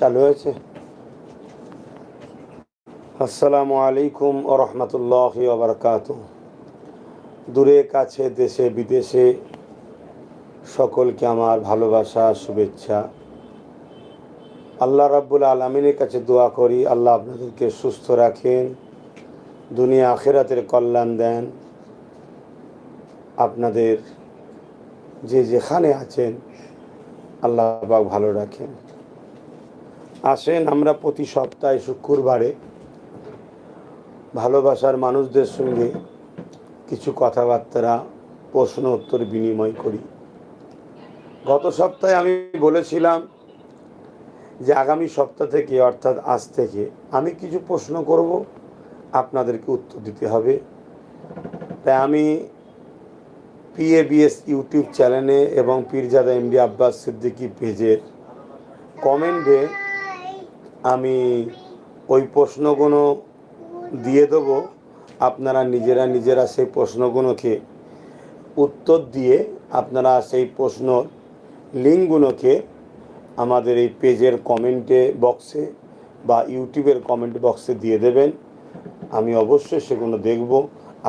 চালু হয়েছে। আসসালামু আলাইকুম ও ওবরকাত দূরে, কাছে, দেশে, বিদেশে সকলকে আমার ভালোবাসা, শুভেচ্ছা। আল্লাহ রাব্বুল আলমিনের কাছে দোয়া করি, আল্লাহ আপনাদেরকে সুস্থ রাখেন, দুনিয়া আখেরাতের কল্যাণ দেন। আপনাদের যে যেখানে আছেন, আল্লাহ পাক ভালো রাখেন। আসেন, আমরা প্রতি সপ্তাহে শুক্রবারে ভালোবাসার মানুষদের সঙ্গে কিছু কথাবার্তা, প্রশ্ন উত্তর বিনিময় করি। গত সপ্তাহে আমি বলেছিলাম যে আগামী সপ্তাহ থেকে, অর্থাৎ আজ থেকে, আমি কিছু প্রশ্ন করব, আপনাদেরকে উত্তর দিতে হবে। তাই আমি পিএবিএস ইউটিউব চ্যানেলে এবং পীরজাদা এমডি আব্বাস সিদ্দিকি পেজের কমেন্টে আমি ওই প্রশ্নগুলো দিয়ে দেবো। আপনারা নিজেরা নিজেরা সেই প্রশ্নগুলোকে উত্তর দিয়ে আপনারা সেই প্রশ্ন লিঙ্কগুলোকে আমাদের এই পেজের কমেন্টে বক্সে বা ইউটিউবের কমেন্ট বক্সে দিয়ে দেবেন। আমি অবশ্যই সেগুলো দেখব।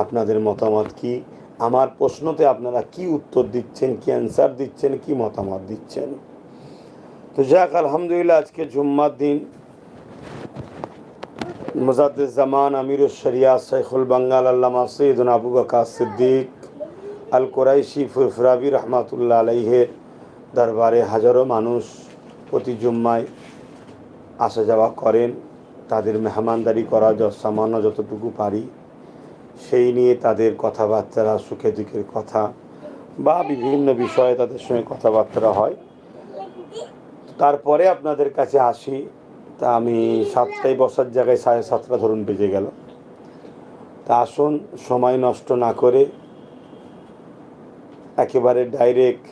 আপনাদের মতামত কি? আমার প্রশ্নতে আপনারা কি উত্তর দিচ্ছেন, কি অ্যান্সার দিচ্ছেন, কি মতামত দিচ্ছেন? তো যাক, আলহামদুলিল্লাহ, আজকে জুম্মার দিন। জামান আমির শরিয়া শেখুল বাঙ্গাল, আল্লামা সৈয়দুন আবু বকা সিদ্দিক আল কোরাইশি ফুরফুরাবি রহমাতুল্লাহ আলাইহের দরবারে হাজারো মানুষ প্রতি জুম্মায় আসা যাওয়া করেন। তাদের মেহমানদারি করা সামান্য যতটুকু পারি, সেই নিয়ে তাদের কথাবার্তা সুখে দুঃখের কথা বা বিভিন্ন বিষয়ে তাদের সঙ্গে কথাবার্তা হয়। তারপরে আপনাদের কাছে আসি। তা আমি সাতটায় বসার জায়গায় সাড়ে সাতটা ধরুন বেজে গেল। তা আসুন, সময় নষ্ট না করে একেবারে ডাইরেক্ট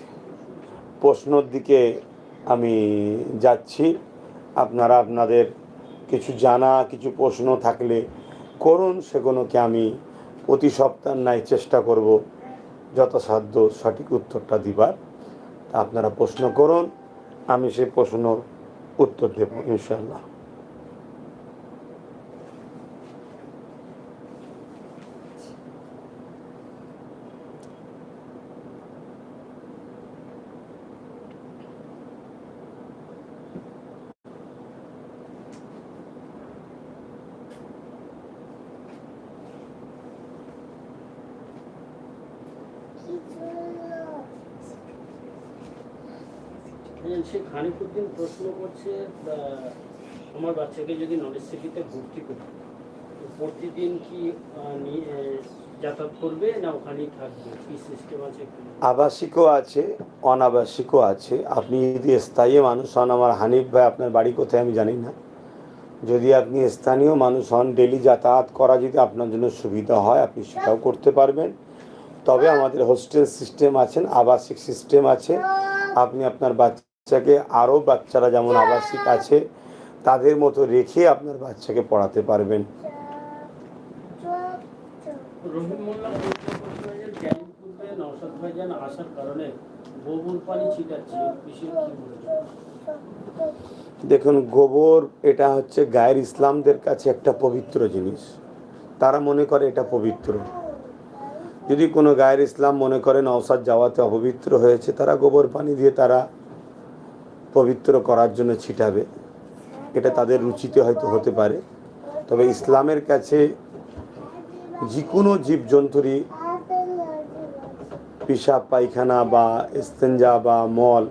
প্রশ্নর দিকে আমি যাচ্ছি। আপনারা আপনাদের কিছু জানা, কিছু প্রশ্ন থাকলে করুন, সেগুলোকে আমি প্রতি সপ্তাহ নাই চেষ্টা করব যথাসাধ্য সঠিক উত্তরটা দিবার। আপনারা প্রশ্ন করুন, আমি সেই প্রশ্নর উত্তর দেব ইনশাল্লাহ হ্যাঁ, প্রশ্ন করছে আমার বাচ্চাকে যদি নলেজ সিটিতে ভর্তি করি প্রতিদিন কি যাতায়াত করবে না ওখানেই থাকবে? কি সিস্টেম আছে আবাসিকও আছে, অনাবাসিকও আছে। আপনি যদি স্থায়ী মানুষ হন, আমার হানিফ ভাই আপনার বাড়ি কোথায় আমি জানি না। যদি আপনি স্থানীয় মানুষ হন ডেলি যাতায়াত করা যদি আপনার জন্য সুবিধা হয়, আপনি সেটাও করতে পারবেন। তবে আমাদের হোস্টেল সিস্টেম আছেন আবাসিক সিস্টেম আছে। আপনি আপনার বাচ্চাকে আরও বাচ্চারা যেমন আবাসিক আছে তাদের মতো রেখে আপনার বাচ্চাকে পড়াতে পারবেন। দেখুন গোবর এটা হচ্ছে গায়ের ইসলামদের কাছে একটা পবিত্র জিনিস। তারা মনে করে এটা পবিত্র। যদি কোনো গায়ের ইসলাম মনে করে নওসাদ যাওয়াতে অপবিত্র হয়েছে তারা গোবর পানি দিয়ে তারা পবিত্র করার জন্য ছিটাবে। এটা তাদের রুচিতে হয়তো হতে পারে। তবে ইসলামের কাছে যে কোনো জীবজন্তুরই পিসাব পায়খানা বা ইস্তেঞ্জা বা মল,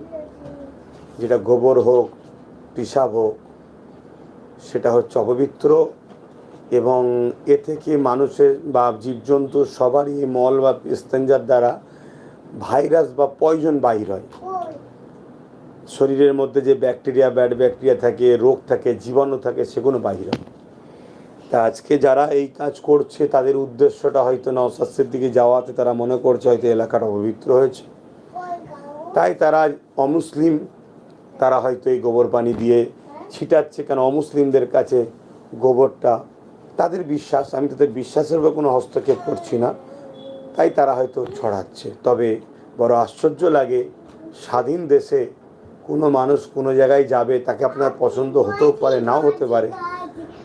যেটা গোবর হোক পিসাব হোক, সেটা হচ্ছে অপবিত্র এবং এ থেকে মানুষের বা জীবজন্তু সবারই মল বা ইস্তেঞ্জার দ্বারা ভাইরাস বা পয়জন বাহির হয়। শরীরের মধ্যে যে ব্যাকটেরিয়া, ব্যাড ব্যাকটেরিয়া থাকে, রোগ থাকে, জীবাণু থাকে, সেগুলো বাহির। তা আজকে যারা এই কাজ করছে, তাদের উদ্দেশ্যটা হয়তো নওসাদের দিকে যাওয়াতে তারা মনে করছে, হয়তো এলাকাটা পবিত্র হয়েছে তাই তারা অমুসলিম, তারা হয়তো এই গোবর পানি দিয়ে ছিটাচ্ছে কেন? অমুসলিমদের কাছে গোবরটা, তাদের বিশ্বাস, আমি তাদের বিশ্বাসের উপর কোনো হস্তক্ষেপ করছি না। তাই তারা হয়তো ছড়াচ্ছে। তবে বড় আশ্চর্য লাগে, স্বাধীন দেশে কোনো মানুষ কোনো জায়গায় যাবে, তাকে আপনার পছন্দ হতেও পারে, নাও হতে পারে।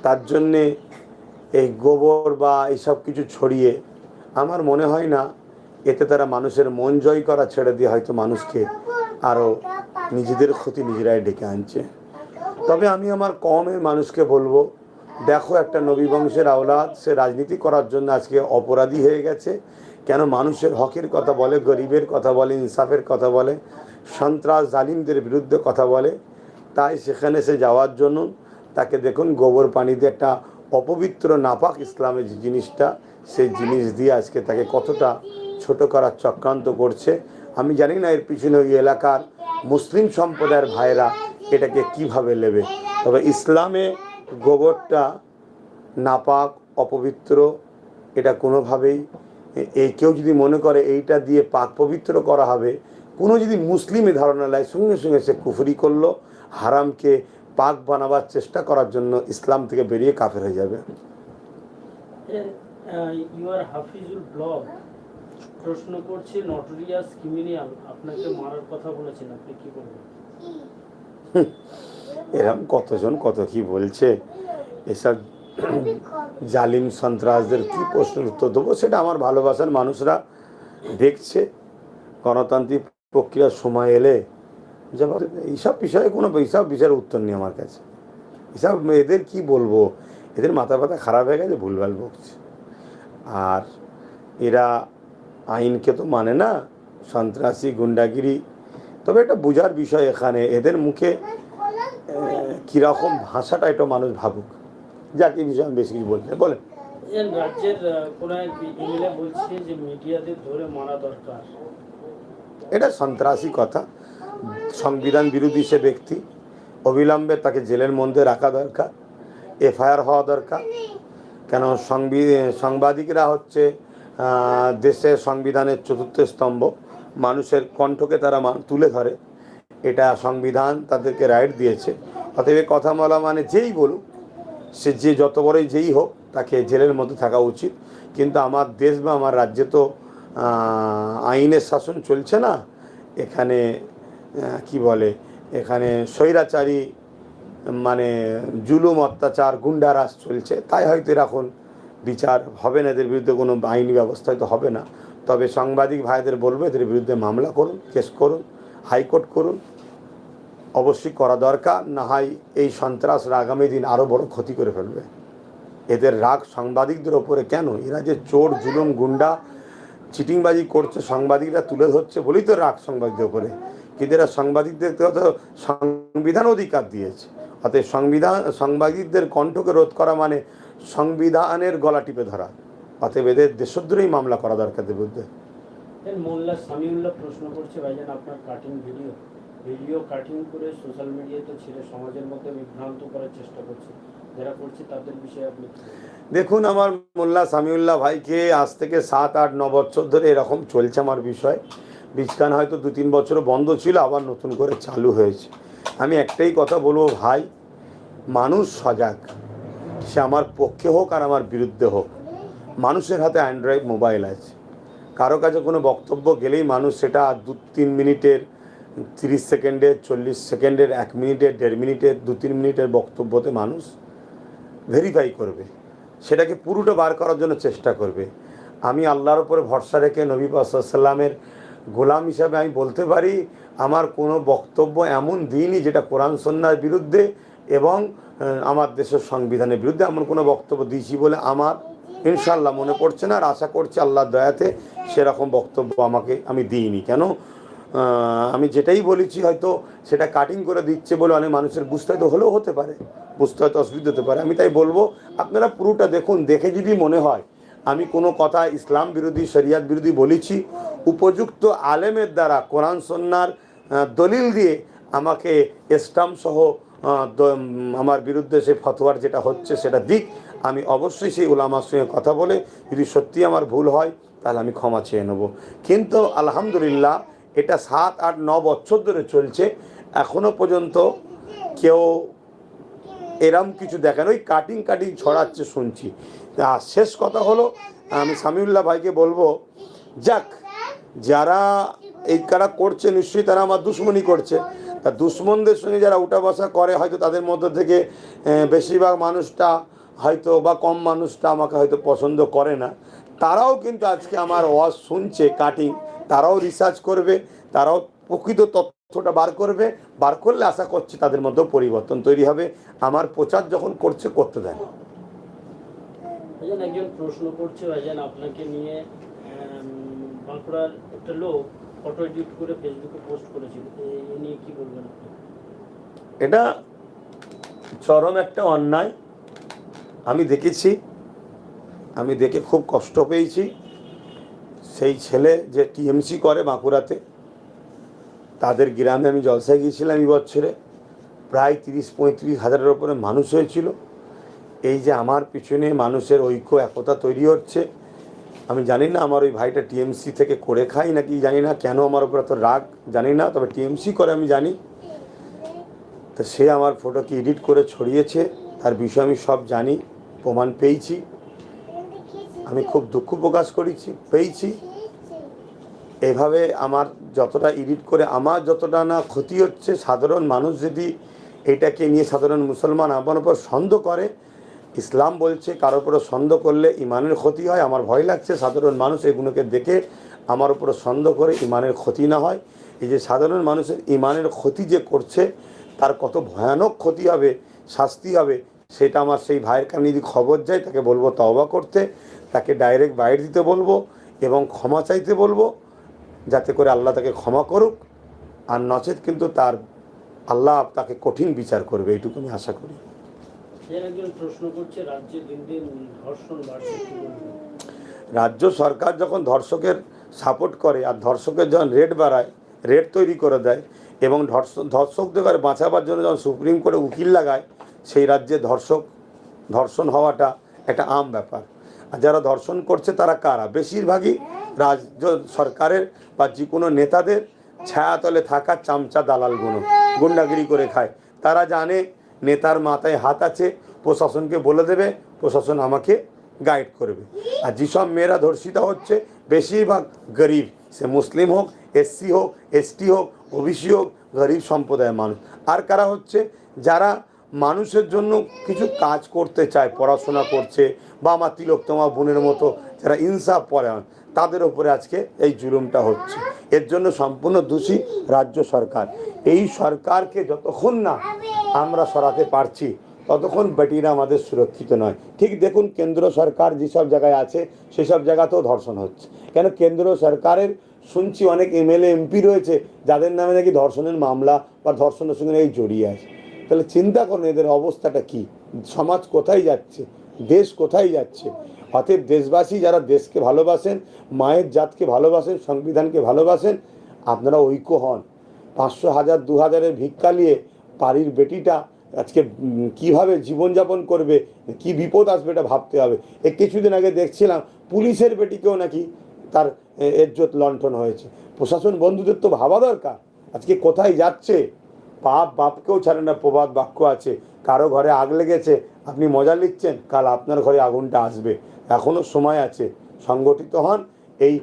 তার জন্যে এই গোবর বা এইসব কিছু ছড়িয়ে আমার মনে হয় না, এতে তারা মানুষের মন জয় করা ছেড়ে দিয়ে হয়তো মানুষকে আরও নিজেদের ক্ষতি নিজেরাই ডেকে আনছে। তবে আমি আমার কমের মানুষকে বলব, দেখো একটা নবী বংশের আওলাদ, সে রাজনীতি করার জন্য আজকে অপরাধী হয়ে গেছে। কেন মানুষের হকের কথা বলে, গরিবের কথা বলে, ইনসাফের কথা বলে? সন্ত্রাস জালিমদের বিরুদ্ধে কথা বলে। তাই সেখানে সে যাওয়ার জন্য তাকে দেখুন গোবর পানিতে একটা অপবিত্র, নাপাক ইসলামের যে জিনিসটা, সেই জিনিস দিয়ে আজকে তাকে কতটা ছোট করার চক্রান্ত করছে। আমি জানি না এর পিছনে ওই এলাকার মুসলিম সম্প্রদায়ের ভাইরা এটাকে কীভাবে নেবে। তবে ইসলামে গোবরটা নাপাক, অপবিত্র, এটা কোনোভাবেই এই কেউ যদি মনে করে এইটা দিয়ে পাক পবিত্র করা হবে কোনো যদি মুসলিমে ধারণা নেয় সঙ্গে সঙ্গে সে কুফরি করল হারামকে পাক বানাবার চেষ্টা করার জন্য ইসলাম থেকে বেরিয়ে কাফের হয়ে যাবে। ইউআর হাফিজুল ব্লগ প্রশ্ন করছে নটোরিয়াস ক্রিমিনাল আপনাকে মারার কথা বলেছেন আপনি কি বলবেন? এরকম কতজন কত কি বলছে? এসব জালিম সন্ত্রাসদের কি প্রশ্নের উত্তর দেবো? সেটা আমার ভালোবাসার মানুষরা দেখছে। গণতান্ত্রিক প্রক্রিয়ার সময় এলে এইসব বিষয়ে কোনো এইসব বিষয়ের উত্তর নেই আমার কাছে। এসব এদের কি বলব? এদের মাথা ব্যথা খারাপ হয়ে গেছে ভুলভাল বকছে। আর এরা আইনকে তো মানে না, সন্ত্রাসী, গুন্ডাগিরি। তবে একটা বোঝার বিষয় এখানে, এদের মুখে কীরকম ভাষাটা এটা মানুষ ভাবুক। যাকে বিষয়ে আমি বেশি কিছু বলতে বলেন। রাজ্যের কোনো এক বলছে যে মিডিয়াদের ধরে মারা দরকার। এটা সন্ত্রাসী কথা। সংবিধান বিরোধী সে ব্যক্তি। অবিলম্বে তাকে জেলের মধ্যে রাখা দরকার, এফআইআর হওয়া দরকার। কেন সংবি- সাংবাদিকরা হচ্ছে দেশের সংবিধানের চতুর্থ স্তম্ভ। মানুষের কণ্ঠকে তারা তুলে ধরে। এটা সংবিধান তাদেরকে রাইট দিয়েছে। অতএব কথা বলা মানে যেই বলুক, সে যে যত বড়ই যেই হোক, তাকে জেলের মধ্যে থাকা উচিত। কিন্তু আমার দেশ বা আমার রাজ্যে তো আইনের শাসন চলছে না, এখানে কি বলে, এখানে স্বৈরাচারী মানে জুলুম অত্যাচার, গুন্ডারাজ চলছে, তাই হয়তো এরকম বিচার হবে না, এদের বিরুদ্ধে কোনো আইনি ব্যবস্থা হয়তো হবে না। তবে সাংবাদিক ভাইদের বলব, এদের বিরুদ্ধে মামলা করুন, কেস করুন, হাইকোর্ট করুন, অবশ্যই করা দরকার, না হয় এই সন্ত্রাসরা আগামী দিন আরও বড় ক্ষতি করে ফেলবে। এদের রাগ সাংবাদিকদের ওপরে কেন? এরা যে চোর, জুলুম, গুন্ডা চিটিংবাজি করছে, সাংবাদিকরা তুলে ধরছে বলেই তো রাগ সাংবাদিকদের ওপরে কিন্তু এরা সাংবাদিকদের তো সংবিধান অধিকার দিয়েছে। অতএব সংবিধান, সাংবাদিকদের কণ্ঠকে রোধ করা মানে সংবিধানের গলা টিপে ধরা। অতএব এদের দেশদ্রোহী মামলা করা দরকার এদের বিরুদ্ধে। সামিউল্লাহ প্রশ্ন করছে ভিডিও। কাটিং করে সোশ্যাল মিডিয়াতে ছেড়ে সমাজের মধ্যে বিভ্রান্ত করার চেষ্টা করছে। যারা করছে তাদের বিষয়ে আপনি? দেখুন আমার মোল্লা সামিউল্লাহ ভাইকে আজ থেকে সাত, আট, ন বছর ধরে এরকম চলছে আমার বিষয়। বীজখান হয়তো দু, তিন বছর বন্ধ ছিল, আবার নতুন করে চালু হয়েছে। আমি একটাই কথা বলব ভাই, মানুষ সজাগ। সে আমার পক্ষে হোক আর আমার বিরুদ্ধে হোক। মানুষের হাতে অ্যান্ড্রয়েড মোবাইল আছে। কারও কাছে কোনো বক্তব্য গেলেই মানুষ সেটা দু, তিন মিনিটের, তিরিশ সেকেন্ডের, চল্লিশ সেকেন্ডের, এক মিনিটের, দেড় মিনিটের, দু, তিন মিনিটের বক্তব্যতে মানুষ ভেরিফাই করবে। সেটাকে পুরোটা বার করার জন্য চেষ্টা করবে। আমি আল্লাহর উপরে ভরসা রেখে নবী সাল্লামের গোলাম হিসাবে আমি বলতে পারি, আমার কোনো বক্তব্য এমন দিইনি যেটা কোরআন সন্ন্যার বিরুদ্ধে এবং আমার দেশের সংবিধানের বিরুদ্ধে এমন কোনো বক্তব্য দিয়েছি বলে আমার ইনশাল্লাহ মনে পড়ছে না। আর আশা করছি আল্লাহর দয়াতে সেরকম বক্তব্য আমাকে, আমি দিইনি। কেন? আমি যেটাই বলেছি হয়তো সেটা কাটিং করে দিচ্ছে বলে অনেক মানুষের বুঝতে হয়তো হলেও হতে পারে, বুঝতে হয়তো অসুবিধা হতে পারে। আমি তাই বলব, আপনারা পুরোটা দেখুন, দেখে যদি মনে হয়, আমি কোনো কথা ইসলাম বিরোধী, শরিয়াত বিরোধী বলেছি, উপযুক্ত আলেমের দ্বারা কোরআন সন্ন্যার দলিল দিয়ে আমাকে স্টাম্প সহ আমার বিরুদ্ধে সে ফতোয়ার যেটা হচ্ছে সেটা দিক। আমি অবশ্যই সেই ওলামার সঙ্গে কথা বলে যদি সত্যি আমার ভুল হয়, তাহলে আমি ক্ষমা চেয়ে নেব। কিন্তু আলহামদুলিল্লাহ এটা সাত আট ন বছর ধরে চলছে। এখনও পর্যন্ত কেউ এরম কিছু দেখেন ওই কাটিং কাটিং ছড়াচ্ছে শুনছি। আর শেষ কথা হলো, আমি সামিউল্লাহ ভাইকে বলব, যাক, যারা এই কারা করছে, নিশ্চয়ই তারা আমার দুশ্মনী করছে। তা দুশ্মনদের সঙ্গে যারা উঠা বসা করে, হয়তো তাদের মধ্য থেকে বেশিরভাগ মানুষটা হয়তো বা কম মানুষটা আমাকে হয়তো পছন্দ করে না। তারাও কিন্তু আজকে আমার ওয়াজ শুনছে কাটিং তারাও রিসার্চ করবে তারাও প্রকৃত তথ্যটা বার করবে বার করলে আশা করছি তাদের মধ্যেও পরিবর্তন তৈরি হবে। আমার প্রচার যখন করছে করতে দেন একজন প্রশ্ন করছে ভাইজান আপনাকে নিয়ে বাঁকুড়ার একটা লোক ফটো এডিট করে ফেসবুকে পোস্ট করেছিল। এ- এ নিয়ে কি বলবেন এটা চরম একটা অন্যায়। আমি দেখেছি আমি দেখে খুব কষ্ট পেয়েছি। সেই ছেলে যে টিএমসি করে বাঁকুড়াতে, তাদের গ্রামে আমি জলসায় গিয়েছিলাম এই বছরে। প্রায় তিরিশ, পঁয়ত্রিশ হাজারের ওপরে মানুষ হয়েছিল। এই যে আমার পিছনে মানুষের ঐক্য, একতা তৈরি হচ্ছে, আমি জানি না আমার ওই ভাইটা টিএমসি থেকে করে খাই নাকি, জানি না কেন আমার উপর এত রাগ, জানি না, তবে টিএমসি করে আমি জানি। তো সে আমার ফটোকে এডিট করে ছড়িয়েছে, তার বিষয়ে আমি সব জানি, প্রমাণ পেয়েছি। আমি খুব দুঃখ প্রকাশ করেছি, পেয়েছি। এভাবে আমার যতটা এডিট করে আমার যতটা না ক্ষতি হচ্ছে, সাধারণ মানুষ যদি এটাকে নিয়ে সাধারণ মুসলমান আমার উপর সন্দেহ করে, ইসলাম বলছে কারোর উপরে সন্দেহ করলে ইমানের ক্ষতি হয়, আমার ভয় লাগছে, সাধারণ মানুষ এগুলোকে দেখে আমার উপরে সন্দেহ করে ইমানের ক্ষতি না হয়। এই যে সাধারণ মানুষের ইমানের ক্ষতি যে করছে, তার কত ভয়ানক ক্ষতি হবে, শাস্তি হবে, সেটা আমার সেই ভাইয়ের কাছে যদি খবর যায়, তাকে বলব তওবা করতে। তাকে ডাইরেক্ট বাইরে দিতে বলব এবং ক্ষমা চাইতে বলব যাতে করে আল্লাহ তাকে ক্ষমা করুক। আর নচেত কিন্তু তার আল্লাহ তাকে কঠিন বিচার করবে এইটুকু আমি আশা করি। রাজ্যে সরকার যখন ধর্ষকের সাপোর্ট করে আর ধর্ষকের যখন রেট বাড়ায় রেট তৈরি করে দেয় এবং ধর্ষ- ধর্ষকদের বাঁচাবার জন্য যখন সুপ্রিম কোর্টে উকিল লাগায় সেই রাজ্যে ধর্ষক ধর্ষণ হওয়াটা একটা আম ব্যাপার। যারা ধর্ষণ করছে তারা কারা? বেশিরভাগই রাজ্য সরকারের বা যে কোনো নেতাদের ছায়াতলে থাকা চামচা দালালগুলো গুন্ডাগিরি করে খায়। তারা জানে নেতার মাথায় হাত আছে, প্রশাসনকে বলে দেবে, প্রশাসন আমাকে গাইড করবে। আর যেসব মেয়েরা ধর্ষিতা হচ্ছে, বেশিরভাগ গরিব, সে মুসলিম হোক এসসি হোক এসটি হোক ওবিসি হোক, গরিব সম্প্রদায়ের মানুষ। আর কারা হচ্ছে? যারা মানুষের জন্য কিছু কাজ করতে চায়, পড়াশোনা করছে, বা আমার তিলক তোমার বোনের মতো যারা ইনসাফ পরায়ণ তাদের ওপরে আজকে এই জুলুমটা হচ্ছে। এর জন্য সম্পূর্ণ দোষী রাজ্য সরকার। এই সরকারকে যতক্ষণ না আমরা সরাতে পারছি, ততক্ষণ বেটিরা আমাদের সুরক্ষিত নয়। ঠিক দেখুন, কেন্দ্র সরকার যেসব জায়গায় আছে, সেসব জায়গাতেও ধর্ষণ হচ্ছে। কেন কেন্দ্র সরকারের শুনছি অনেক এমএলএ, এমপি রয়েছে, যাদের নামে নাকি ধর্ষণের মামলা বা ধর্ষণের সঙ্গে এই জড়িয়ে আছে। তাহলে চিন্তা করুন এদের অবস্থাটা কি? সমাজ কোথায় যাচ্ছে? দেশ কোথায় যাচ্ছে? অতএব দেশবাসী যারা দেশকে ভালোবাসেন, মায়ের জাতকে ভালোবাসেন, সংবিধানকে ভালোবাসেন, আপনারা ঐক্য হন। পাঁচশো হাজার, দু হাজারের ভিক্ষা নিয়ে বাড়ির বেটিটা আজকে কীভাবে জীবনযাপন করবে, কি বিপদ আসবে এটা ভাবতে হবে। এই কিছুদিন আগে দেখছিলাম, পুলিশের বেটিকেও নাকি তার এজ্জত লণ্ঠন হয়েছে। প্রশাসন বন্ধুদের তো ভাবা দরকার, আজকে কোথায় যাচ্ছে? বাপ বাপকেও ছাড়ে না, প্রবাদ বাক্য আছে। কারও ঘরে আগ লেগেছে, আপনি মজা নিচ্ছেন কাল আপনার ঘরে আগুনটা আসবে। এখনও সময় আছে। সংগঠিত হন। এই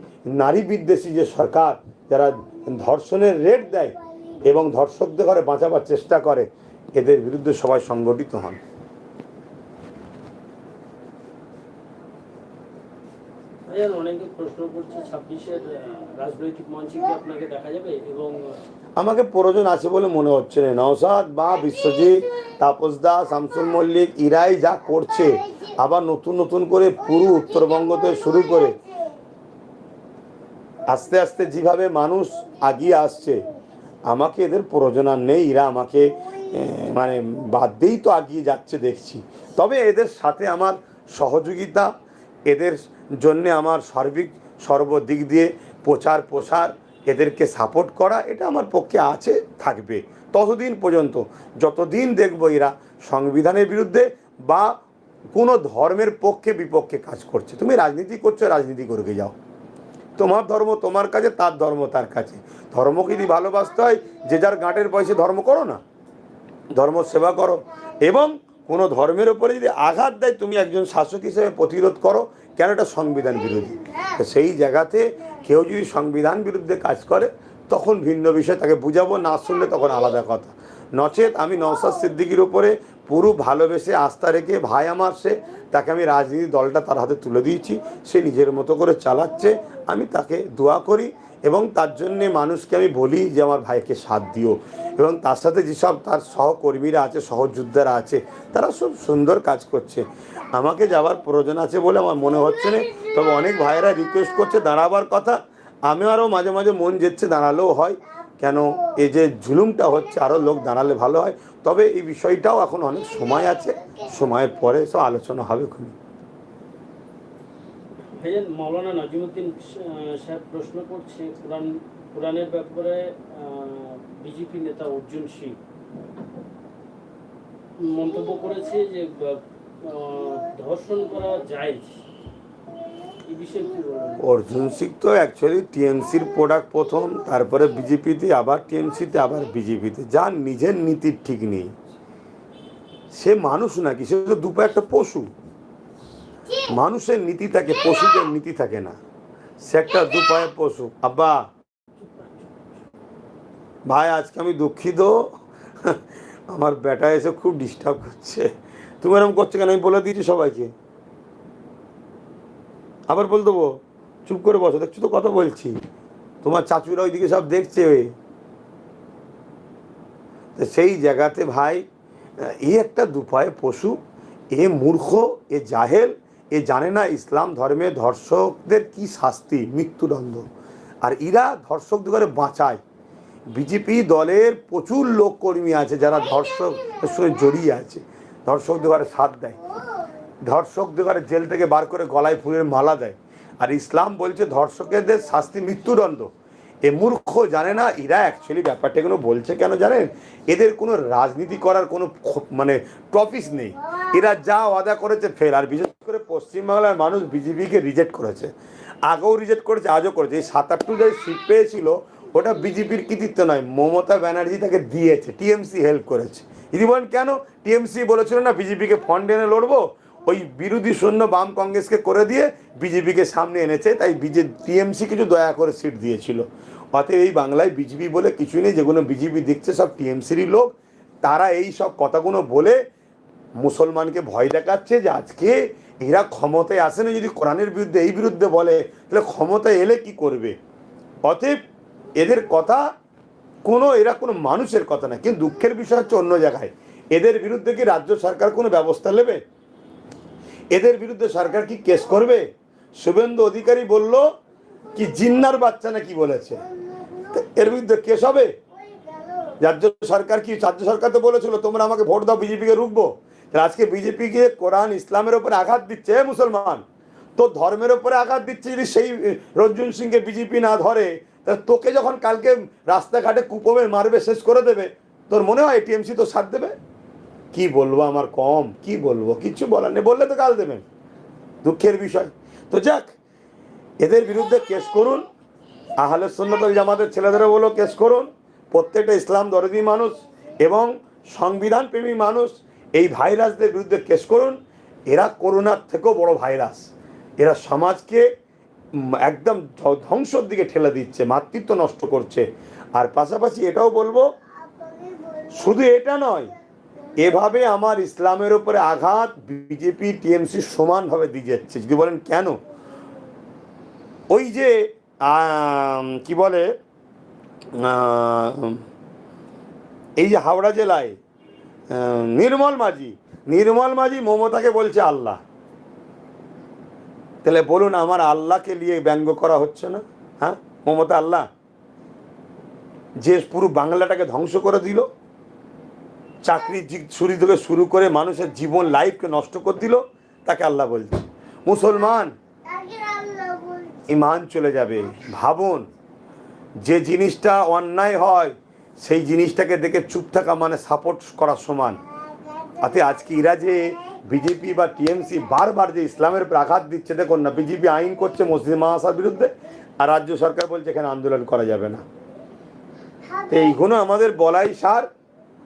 নারী বিদ্বেষী যে সরকার, যারা ধর্ষণের রেট দেয় এবং ধর্ষকদের ঘরে বাঁচাবার চেষ্টা করে, এদের বিরুদ্ধে সবাই সংগঠিত হন। অনেকে প্রশ্ন করছে ছাব্বিশের রাজনৈতিক মঞ্চে কি আপনাকে দেখা যাবে? এবং আমাকে প্রয়োজন আছে বলে মনে হচ্ছে না। নওসাদ বা বিশ্বজিৎ, তাপস দাস শামসুল মল্লিক, ইরাই যা করছে, আবার নতুন নতুন করে পুরো উত্তরবঙ্গ থেকে শুরু করে। আস্তে আস্তে যেভাবে মানুষ আগিয়ে আসছে, আমাকে এদের প্রয়োজন আর নেই। এরা আমাকে মানে বাদ দিয়েই তো আগিয়ে যাচ্ছে দেখছি। তবে এদের সাথে আমার সহযোগিতা, এদের জন্যে আমার সার্বিক সর্বদিক দিয়ে প্রচার প্রসার এদেরকে সাপোর্ট করা, এটা আমার পক্ষে আছে, থাকবে। ততদিন পর্যন্ত, যতদিন দেখব এরা সংবিধানের বিরুদ্ধে বা কোনো ধর্মের পক্ষে বিপক্ষে কাজ করছে। তুমি রাজনীতি করছ, রাজনীতি করে যাও। তোমার ধর্ম তোমার কাছে, তার ধর্ম তার কাছে। ধর্মকে যদি ভালোবাসতে হয়, যে যার গাঁটের পয়সে ধর্ম করো না। ধর্ম সেবা করো। এবং কোনো ধর্মের উপরে যদি আঘাত দেয়, তুমি একজন শাসক হিসেবে প্রতিরোধ করো কেন এটা সংবিধান বিরোধী? সেই জায়গাতে কেউ যদি সংবিধান বিরুদ্ধে কাজ করে, তখন ভিন্ন বিষয়, তাকে বুঝাবো, না শুনলে তখন আলাদা কথা। নচেত আমি নওসাদ সিদ্দিকির উপরে পুরো ভালোবেসে আস্থা রেখে ভাই আমার সে, তাকে আমি রাজনীতি দলটা তার হাতে তুলে দিয়েছি, সে নিজের মতো করে চালাচ্ছে, আমি তাকে দোয়া করি এবং তার জন্যে মানুষকে আমি বলি যে, আমার ভাইকে সাথ দিও। এবং তার সাথে যেসব তার সহকর্মীরা আছে, সহযোদ্ধারা আছে, তারা সব সুন্দর কাজ করছে। আমাকে যাওয়ার প্রয়োজন আছে বলে আমার মনে হচ্ছে না। তবে অনেক ভাইয়েরা রিকোয়েস্ট করছে, দাঁড়াবার কথা। আমি আরও মাঝে মাঝে মন যেচ্ছে, দাঁড়ালেও হয়। কেন? এই যে ঝুলুমটা হচ্ছে আরও লোক দাঁড়ালে ভালো হয়। তবে এই বিষয়টাও এখন অনেক সময় আছে। সময়ের পরে সব আলোচনা হবে খুবই ভাইজান মৌলানা নাজিমুদ্দিন সাহেব প্রশ্ন করছে, কোরআন, কোরআনের ব্যাপারে বিজেপি নেতা অর্জুন সিং। মন্তব্য করেছে যে ধর্ষণ করা যায়। অর্জুন সিং তো অ্যাকচুয়ালি টিএমসির প্রোডাক্ট প্রথম, তারপরে বিজেপিতে, আবার টিএমসিতে, আবার বিজেপিতে। যার নিজের নীতির ঠিক নেই। সে মানুষ নাকি? সে তো দুপা একটা পশু। মানুষের নীতি থাকে, পশুদের নীতি থাকে না। সে একটা দুপায়ে পশু। আব্বা, ভাই, আজকে আমি দুঃখিত। আমার বেটা এসে খুব ডিস্টার্ব করছে। তুমি এরকম করছ কেন? আমি বলে দিয়েছি সবাইকে। আবার বল দেবো, চুপ করে বসো। দেখছ তো কথা বলছি। তোমার চাচুরা ওইদিকে সব দেখছে। তো সেই জায়গাতে ভাই, এ একটা দুপায়ে পশু, এ মূর্খ, এ জাহেল এ জানে না ইসলাম ধর্মে ধর্ষকদের কি শাস্তি? মৃত্যুদণ্ড। আর ইরা ধর্ষক করে বাঁচায়। বিজেপি দলের প্রচুর লোক কর্মী আছে যারা ধর্ষকের সঙ্গে জড়িয়ে আছে। ধর্ষক ঘরে সাথ দেয়। ধর্ষক ঘরে জেল থেকে বার করে গলায় ফুলের মালা দেয়। আর ইসলাম বলছে ধর্ষকদের শাস্তি মৃত্যুদণ্ড। এ মূর্খ জানে না, এরা অ্যাকচুয়ালি ব্যাপারটা কোনো বলছে কেন জানেন? এদের কোনো রাজনীতি করার কোনো মানে টপিস নেই। এরা যা ওয়াদা করেছে ফের আর বিশেষ করে পশ্চিমবাংলার মানুষ বিজেপিকে রিজেক্ট করেছে। আগেও রিজেক্ট করেছে, আজও করেছে। এই সাত আটটু যে সিট পেয়েছিল, ওটা বিজেপির কৃতিত্ব নয়। মমতা ব্যানার্জি তাকে দিয়েছে, টিএমসি হেল্প করেছে। যদি বলেন কেন? টিএমসি বলেছিল না, বিজেপিকে ফন্ড এনে লড়বো? ওই বিরোধী শূন্য বাম কংগ্রেসকে করে দিয়ে বিজেপিকে সামনে এনেছে, তাই বিজে টিএমসি কিছু দয়া করে সিট দিয়েছিল। অতএব এই বাংলায় বিজেপি বলে কিছু নেই, যেগুলো বিজেপি দেখছে সব টিএমসিরই লোক। তারা এই সব কথাগুলো বলে মুসলমানকে ভয় দেখাচ্ছে যে আজকে এরা ক্ষমতায় আসে না যদি কোরআনের বিরুদ্ধে এই বিরুদ্ধে বলে, তাহলে ক্ষমতায় এলে কি করবে? অতএব এদের কথা কোনো, এরা কোনো মানুষের কথা না, কিন্তু দুঃখের বিষয় হচ্ছে অন্য জায়গায়। এদের বিরুদ্ধে কি রাজ্য সরকার কোনো ব্যবস্থা নেবে? এদের বিরুদ্ধে সরকার কি কেস করবে? শুভেন্দু অধিকারী বলল কি জিন্নার বাচ্চা না কি বলেছে এর বিরুদ্ধে কেস হবে? রাজ্য সরকার কি, রাজ্য সরকার তো বলেছিল, তোমরা আমাকে ভোট দাও, বিজেপিকে রুখবো। আজকে বিজেপিকে কোরআন, ইসলামের উপরে আঘাত দিচ্ছে মুসলমান। তো ধর্মের উপরে আঘাত দিচ্ছে, যদি সেই রঞ্জুন সিংকে বিজেপি না ধরে তোকে যখন কালকে রাস্তাঘাটে কুপমে মারবে, শেষ করে দেবে, তোর মনে হয় টিএমসি তো সাথ দেবে? কি বলব আমার কম? কি বলব? কিচ্ছু বলার নেই, বললে তো কাল দেবেন। দুঃখের বিষয়। তো যাক, এদের বিরুদ্ধে কেস করুন। আহলে সুন্নতল জামাতের ছেলেদেরও বলো, কেস করুন। প্রত্যেকটা ইসলাম দরদি মানুষ এবং সংবিধান প্রেমী মানুষ এই ভাইরাসদের বিরুদ্ধে কেস করুন। এরা করোনার থেকেও বড় ভাইরাস। এরা সমাজকে একদম ধ্ব- ধ্বংসর দিকে ঠেলে দিচ্ছে, মাতৃত্ব নষ্ট করছে। আর পাশাপাশি এটাও বলব, শুধু এটা নয় এভাবে আমার ইসলামের উপরে আঘাত বিজেপি, টিএমসি সমানভাবে দিয়ে যাচ্ছে। যদি বলেন কেন? ওই যে কি বলে এই যে হাওড়া জেলায় নির্মল মাঝি নির্মল মাঝি মমতাকে বলছে আল্লাহ। তাহলে বলুন, আমার আল্লাহকে নিয়ে ব্যঙ্গ করা হচ্ছে না? হ্যাঁ? মমতা আল্লাহ, যে পুরো বাংলাটাকে ধ্বংস করে দিল? চাকরি শুরু থেকে শুরু করে মানুষের জীবন লাইফকে নষ্ট করে দিল, তাকে আল্লাহ বলছে। মুসলমান ইমান চলে যাবে। ভাবুন, যে জিনিসটা অন্যায় হয়, সেই জিনিসটাকে দেখে চুপ থাকা মানে সাপোর্ট করার সমান। অতে আজকে এরা যে বিজেপি বা টিএমসি বারবার যে ইসলামের উপর আঘাত দিচ্ছে, দেখুন না, বিজেপি আইন করছে মসজিদ মাহাসার বিরুদ্ধে, আর রাজ্য সরকার বলছে এখানে আন্দোলন করা যাবে না। এইগুলো আমাদের বলাই সার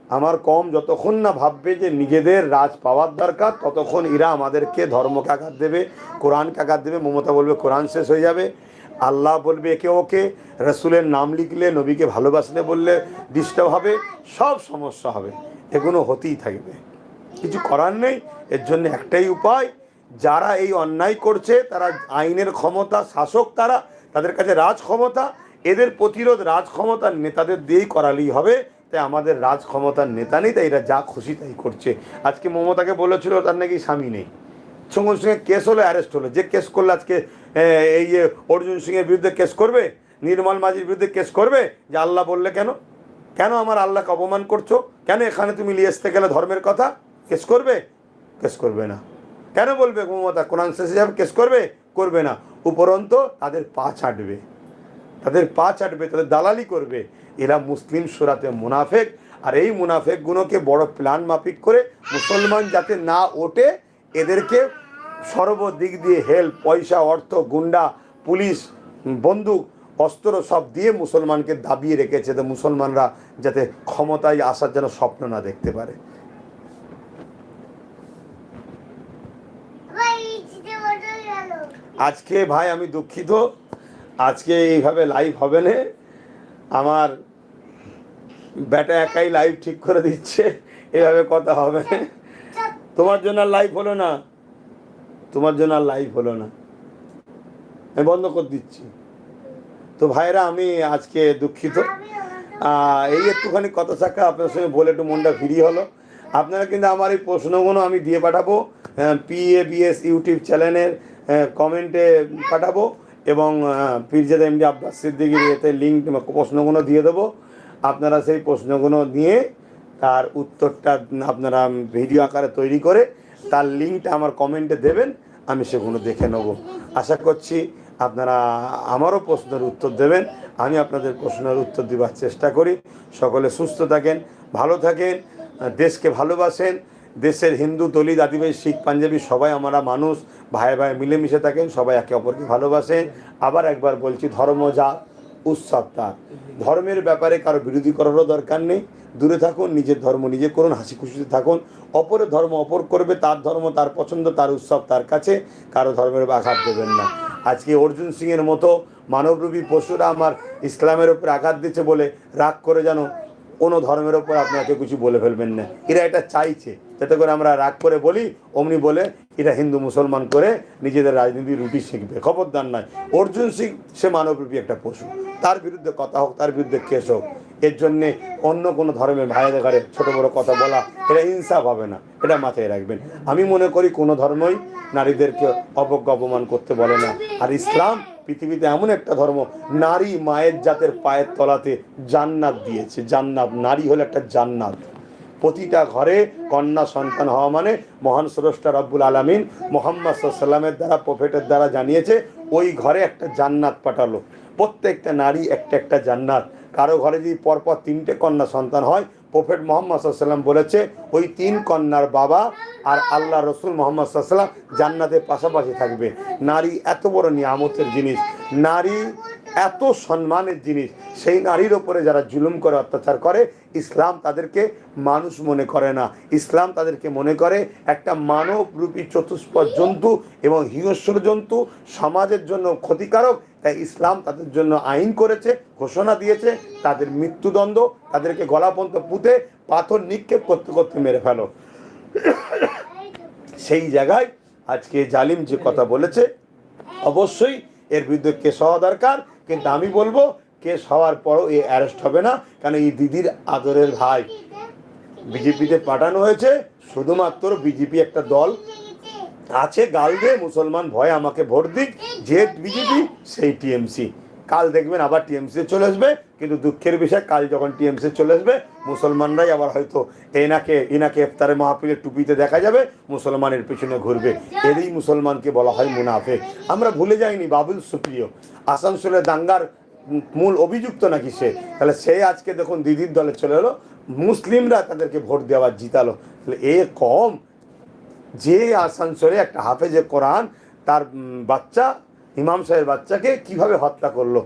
আমার কম যতক্ষণ না ভাববে যে নিজেদের রাজ পাওয়ার দরকার, ততক্ষণ এরা আমাদেরকে ধর্মকে আঘাত দেবে, কোরআনকে আঘাত দেবে, মমতা বলবে কোরআন শেষ হয়ে যাবে। আল্লাহ বলবে একে ওকে, রসুলের নাম লিখলে, নবীকে ভালোবাসলে বললে ডিস্টার্ব হবে, সব সমস্যা হবে। এগুলো হতেই থাকবে। কিছু করার নেই, এর জন্য একটাই উপায়, যারা এই অন্যায় করছে, তারা আইনের ক্ষমতা শাসক তারা, তাদের কাছে রাজ ক্ষমতা, এদের প্রতিরোধ রাজ ক্ষমতার নেতাদের দিয়েই করালেই হবে। তাই আমাদের রাজ ক্ষমতার নেতা নেই তাই এরা যা খুশি তাই করছে। আজকে মমতাকে বলেছিল, তার নাকি স্বামী নেই। সঙ্গে সঙ্গে কেস হলো অ্যারেস্ট হলো। যে কেস করলে আজকে এই যে অর্জুন সিংয়ের বিরুদ্ধে কেস করবে, নির্মল মাঝির বিরুদ্ধে কেস করবে, যে আল্লাহ বললে কেন? কেন আমার আল্লাহকে অপমান করছ? কেন এখানে তুমি নিয়ে আসতে গেলে ধর্মের কথা? কেস করবে? কেস করবে না। কেন বলবে মমতা, কোরআন শেষে কেস করবে করবে না। উপরন্ত তাদের পা চাটবে তাদের পা চাটবে তাদের দালালি করবে। এরা মুসলিম সুরাতে মুনাফেক। আর এই মুনাফেকগুলোকে বড় প্ল্যান মাফিক করে মুসলমান যাতে না ওঠে এদেরকে সর্বদিক দিয়ে হেল্প পয়সা অর্থ গুন্ডা পুলিশ বন্দুক অস্ত্র সব দিয়ে মুসলমানকে দাবিয়ে রেখেছে তো মুসলমানরা যাতে ক্ষমতায় আসার যেন স্বপ্ন না দেখতে পারে। আজকে ভাই আমি দুঃখিত। আজকে এইভাবে লাইভ হবে না। আমার ব্যাটা একাই লাইভ ঠিক করে দিচ্ছে। এভাবে কথা হবে তোমার জন্য আর লাইভ হলো না। তোমার জন্য আর লাইভ হলো না। আমি বন্ধ করে দিচ্ছি। তো ভাইরা আমি আজকে দুঃখিত। এই একটুখানি কথা সাক্ষা আপনার সঙ্গে বলে একটু মনটা ফ্রি হলো। আপনারা কিন্তু আমার এই প্রশ্নগুলো আমি দিয়ে পাঠাবো। পি এ বিএস ইউটিউব চ্যানেলের কমেন্টে পাঠাবো। এবং পীরজাদা এমডি আব্বাস সিদ্দিকির এতে লিঙ্ক প্রশ্নগুলো দিয়ে দেবো। আপনারা সেই প্রশ্নগুলো নিয়ে তার উত্তরটা আপনারা ভিডিও আকারে তৈরি করে তার লিঙ্কটা আমার কমেন্টে দেবেন, আমি সেগুলো দেখে নেব। আশা করছি আপনারা আমারও প্রশ্নের উত্তর দেবেন, আমি আপনাদের প্রশ্নের উত্তর দেওয়ার চেষ্টা করি। সকলে সুস্থ থাকেন, ভালো থাকেন, দেশকে ভালোবাসেন দেশের হিন্দু, দলিত আদিবাসী শিখ, পাঞ্জাবি সবাই আমরা মানুষ, ভাই ভাই মিলেমিশে থাকেন, সবাই একে অপরকে ভালোবাসেন আবার একবার বলছি, ধর্ম যা, উৎসব তার ধর্মের ব্যাপারে কারও বিরোধী করারও দরকার নেই। দূরে থাকুন, নিজের ধর্ম নিজে করুন হাসি খুশিতে থাকুন। অপরের ধর্ম অপর করবে, তার ধর্ম, তার পছন্দ, তার উৎসব, তার কাছে কারও ধর্মের আঘাত দেবেন না। আজকে অর্জুন সিংয়ের মতো মানবরূপী পশুরা আমার ইসলামের উপর আঘাত দিচ্ছে বলে রাগ করে যেন কোনো ধর্মের ওপর আপনাকে কিছু বলে ফেলবেন না। এরা এটা চাইছে। যাতে করে আমরা রাগ করে বলি, অমনি বলে এটা হিন্দু মুসলমান করে নিজেদের রাজনীতির রুটি শিখবে। খবরদার নয়। অর্জুন সিং, সে মানবরূপী একটা পশু। তার বিরুদ্ধে কথা হোক, তার বিরুদ্ধে কেস হোক, এর জন্যে অন্য কোনো ধর্মের ভাইদের ঘরে ছোটো বড় কথা বলা, এটা ইনসাফ হবে না। এটা মাথায় রাখবেন। আমি মনে করি কোনো ধর্মই নারীদেরকে অবজ্ঞা, অপমান করতে বলে না। আর ইসলাম পৃথিবীতে এমন একটা ধর্ম, নারী মায়ের জাতের পায়ের তলাতে জান্নাত দিয়েছে। জান্নাত, নারী হলো একটা জান্নাত। প্রতিটা ঘরে কন্যা সন্তান হওয়া মানে মহান স্রষ্টা রব্বুল আলমিন মোহাম্মদ সাল্লামের দ্বারা, প্রফেটের দ্বারা জানিয়েছে, ওই ঘরে একটা জান্নাত পাঠালো। প্রত্যেকটা নারী একটা একটা জান্নাত। কারও ঘরে যদি পরপর তিনটে কন্যা সন্তান হয় প্রফেট মোহাম্মদ সাল্লাম বলেছে, ওই তিন কন্যার বাবা আর আল্লাহ রসুল মোহাম্মদ সাল্লাম জান্নাতের পাশাপাশি থাকবে। নারী এত বড় নিয়ামতের জিনিস। নারী এত সম্মানের জিনিস। সেই নারীর ওপরে যারা জুলুম করে, অত্যাচার করে, ইসলাম তাদেরকে মানুষ মনে করে না। ইসলাম তাদেরকে মনে করে একটা মানবরূপী চতুষ্পদ জন্তু এবং হিংস্র জন্তু সমাজের জন্য ক্ষতিকারক। তাই ইসলাম তাদের জন্য আইন করেছে, ঘোষণা দিয়েছে, তাদের মৃত্যুদণ্ড, তাদেরকে গলাপন্ত পুঁতে পাথর নিক্ষেপ করতে করতে মেরে ফেলো। সেই জায়গায় আজকে জালিম যে কথা বলেছে, অবশ্যই এর বিরুদ্ধে কেস হওয়া দরকার। কিন্তু আমি বলব, কেস হওয়ার পরও এ অ্যারেস্ট হবে না কারণ এই দিদির আদরের ভাই। বিজেপিতে পাঠানো হয়েছে, শুধুমাত্র বিজেপি একটা দল। আছে গাল দিয়ে মুসলমান ভয় আমাকে ভোট দিক যে বিজেপি, সেই টিএমসি। কাল দেখবেন আবার টিএমসি চলে আসবে, কিন্তু দুঃখের বিষয়, কাল যখন টিএমসি চলে আসবে, মুসলমানরাই আবার হয়তো এনাকে ইনাকে ইফতারে মাহফিলের টুপিতে দেখা যাবে, মুসলমানের পিছনে ঘুরবে। এরই মুসলমানকে বলা হয় মুনাফে আমরা ভুলে যাইনি, বাবুল সুপ্রিয়। আসানসোলের দাঙ্গার মূল অভিযুক্ত নাকি সে? তাহলে সে আজকে দেখুন দিদির দলে চলে এলো, মুসলিমরা তাদেরকে ভোট দেওয়ার জিতালো। তাহলে এ কম, যে আসানসোলে একটা হাফেজে কোরআন, তার বাচ্চা ইমাম সাহেবের বাচ্চাকে কীভাবে হত্যা করল?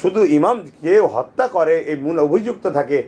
শুধু ইমাম কেউ হত্যা করে, এই মূল অভিযুক্ত থাকে,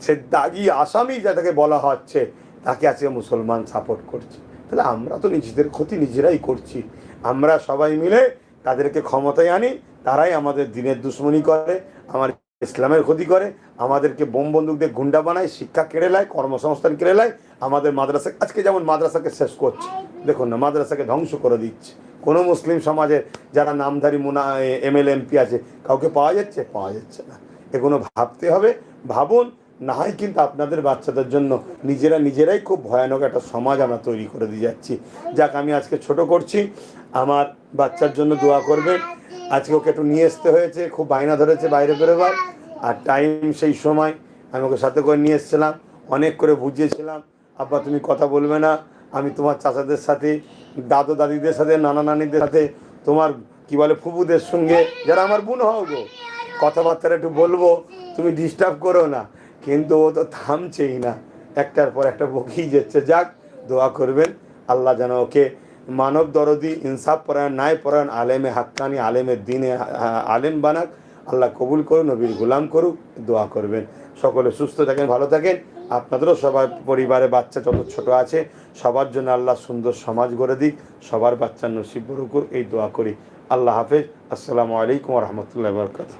সে দাগি আসামি যাকে বলা হচ্ছে, তাকে আজকে মুসলমান সাপোর্ট করছে। তাহলে আমরা তো নিজেদের ক্ষতি নিজেরাই করছি। আমরা সবাই মিলে তাদেরকে ক্ষমতায় আনি, তারাই আমাদের দিনের দুশ্মনী করে, আমার ইসলামের ক্ষতি করে, আমাদেরকে বোম বন্দুক দিয়ে গুন্ডা বানায়, শিক্ষা কেড়ে নেয়, কর্মসংস্থান কেড়ে নেয়, আমাদের মাদ্রাসা, আজকে যেমন মাদ্রাসাকে শেষ করছে, দেখুন না, মাদ্রাসাকে ধ্বংস করে দিচ্ছে। কোনো মুসলিম সমাজের যারা নামধারী মুনা এমএলএ, এমপি আছে, কাউকে পাওয়া যাচ্ছে? পাওয়া যাচ্ছে না। এগুলো ভাবতে হবে, ভাবুন, না হয় কিন্তু আপনাদের বাচ্চাদের জন্য নিজেরা নিজেরাই খুব ভয়ানক একটা সমাজ আমরা তৈরি করে দিয়ে যাচ্ছি। যাক, আমি আজকে ছোট করছি, আমার বাচ্চার জন্য দোয়া করবেন। আজকে ওকে একটু নিয়ে আসতে হয়েছে, খুব বায়না ধরেছে বাইরে বেরোবার। আর টাইম সেই সময় আমি ওকে সাথে করে নিয়ে এসেছিলাম, অনেক করে বুঝিয়েছিলাম, আব্বা, তুমি কথা বলবে না। আমি তোমার চাচাদের সাথে, দাদু দাদিদের সাথে, নানা নানিদের সাথে, তোমার কি বলে ফুপুদের সঙ্গে, যারা আমার বোন হও গো কথাবার্তা একটু বলব, তুমি ডিস্টার্ব করো না। কিন্তু ও তো থামছেই না। একটার পর একটা বকেই যাচ্ছে। যাক, দোয়া করবেন, আল্লাহ যেন ওকে মানব দরদি, ইনসাফ পরায়ণ, ন্যায় পরায়ণ, আলেমে হাক্কানি আলেমের দিনে আলেম বানাক। আল্লাহ কবুল করুন নবীর গুলাম করুক, দোয়া করবেন। সকলে সুস্থ থাকেন, ভালো থাকেন। আপনাদেরও সবার পরিবারে বাচ্চা যত ছোট আছে, সবার জন্য আল্লাহ সুন্দর সমাজ গড়ে দিক। সবার বাচ্চার নসিব বরকুর এই দোয়া করি। আল্লাহ হাফেজ। আসসালামু আলাইকুম রহমতুল্লাহ বরকাত